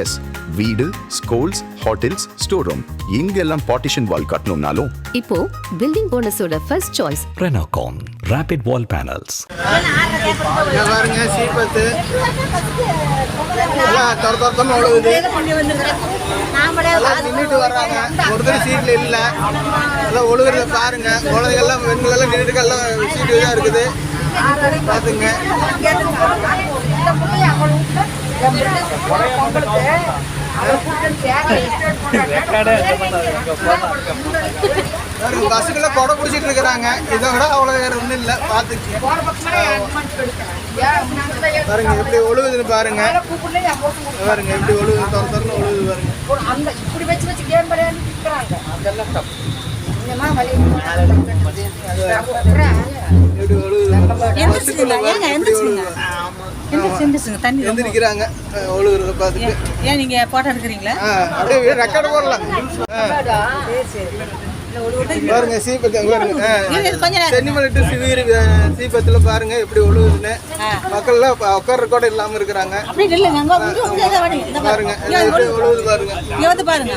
S வீடு schools hotels store room இங்கெல்லாம் partition wall கட்டணும்னாலும். இப்போ building போனஸோட first choice Renocon Rapid Wall Panels. இங்க பாருங்க சீப்பத்து எல்லாம் தொர ஒழுகுது எல்லாம் நின்றுட்டு வர்றாங்க. ஒருத்தர் சீட்ல இல்ல. எல்லாம் ஒழுகுறத பாருங்க. குழந்தைகள்லாம் பெண்களெல்லாம் நின்றுட்டு எல்லாம் சீட்டு தான் இருக்குது. பாத்துங்க பாருங்க பஸ்ஸுக்கெல்லாம் கொடை பிடிச்சிட்டு இருக்கிறாங்க. இதை விட அவ்வளோ வேற ஒன்றும் இல்லை. பார்த்துக்கு. பாருங்க எப்படி ஒழுகுதுன்னு பாருங்க. பாருங்க எப்படி ஒழுகுது தொர தொரன்னு ஒழுகுது பாருங்க. அந்த இப்படி வச்சு வச்சு கேம் விளையாண்டு நிற்கிறாங்க இதெல்லாம் எப்படி ஒழுகுது எந்திரிக்கிறாங்க. ஒழுகுறத பார்த்துட்டு. ஏன் நீங்க போட்டோ எடுக்கிறீங்களா? அப்படியே ரெக்கார்டு போடலாம். ஆ, பாருங்க சீப்பத்து அங்க பாருங்க. ஆ, இது கொஞ்ச நேரம். சென்னிமலை டு சிவகிரி அஹ், சீப்பத்துல பாருங்க எப்படி ஒழுகுதுன்னு. ப- உட்கார்ற கூட இல்லாம இருக்கிறாங்க. பாருங்க ஒழுகுது. பாருங்க. இங்க வந்து பாருங்க.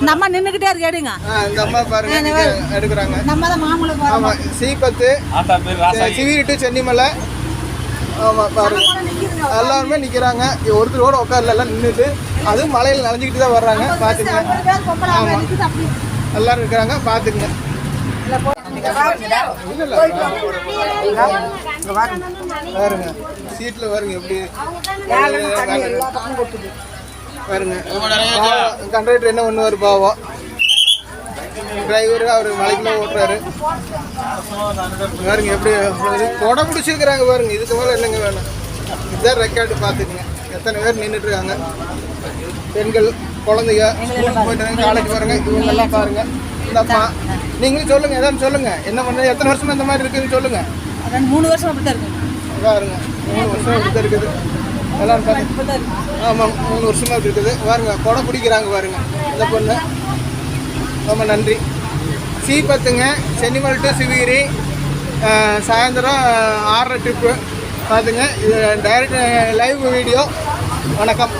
இந்த அம்மா நின்னுக்கிட்டே இருக்கு எடுங்க. இந்த அம்மா பாருங்க எடுக்கிறாங்க. நம்ம தான் ஆமா சிவிரி டு சென்னிமலை ஆமா பாருங்க. எல்லாருமே நிக்கிறாங்க. ஒருத்தர் கூட உட்கார்ல எல்லாம் நின்றுட்டு அதுவும் மலையில நனைஞ்சுக்கிட்டு தான் வர்றாங்க. பாத்துங்க ஆமா. எல்லாரும் இருக்கிறாங்க இல்ல. பாருங்க. சீட்ல பாருங்க எப்படி. பாருங்க. கண்டக்டர் என்ன பண்ணுவார் பாவம். டிரைவர் அவர் மலைக்குள்ள ஓட்டுறாரு. பாருங்க எப்படி கொடை பிடிச்சிருக்கிறாங்க பாருங்க. இதுக்கு மேலே என்னங்க வேணும் இதுதான் ரெக்கார்டு பார்த்துக்குங்க எத்தனை பேர் நின்றுட்டு இருக்காங்க பெண்கள் குழந்தைங்க ஸ்கூலுக்கு போயிட்டு காலேஜ் பாருங்க இவங்க எல்லாம் பாருங்க. இந்த அம்மா நீங்களும் சொல்லுங்க ஏதாவது சொல்லுங்க. என்ன பண்ண எத்தனை வருஷமா இந்த மாதிரி இருக்குன்னு சொல்லுங்க. மூணு வருஷம் அப்படித்தான் இருக்கு பாருங்க மூணு வருஷம் இப்படி இருக்குது. எல்லாரும் பாருங்க. ஆமாம் மூணு வருஷமா இப்படி இருக்குது. பாருங்க கொடை பிடிக்கிறாங்க பாருங்க. இந்த பொண்ணு. ரொம்ப நன்றி. சி பத்துங்க சென்னிமல் டு சிவகிரி சாயந்தரம் ஆறரை ட்ரிப்பு பார்த்துங்க இது டைரக்ட் லைவ் வீடியோ வணக்கம்.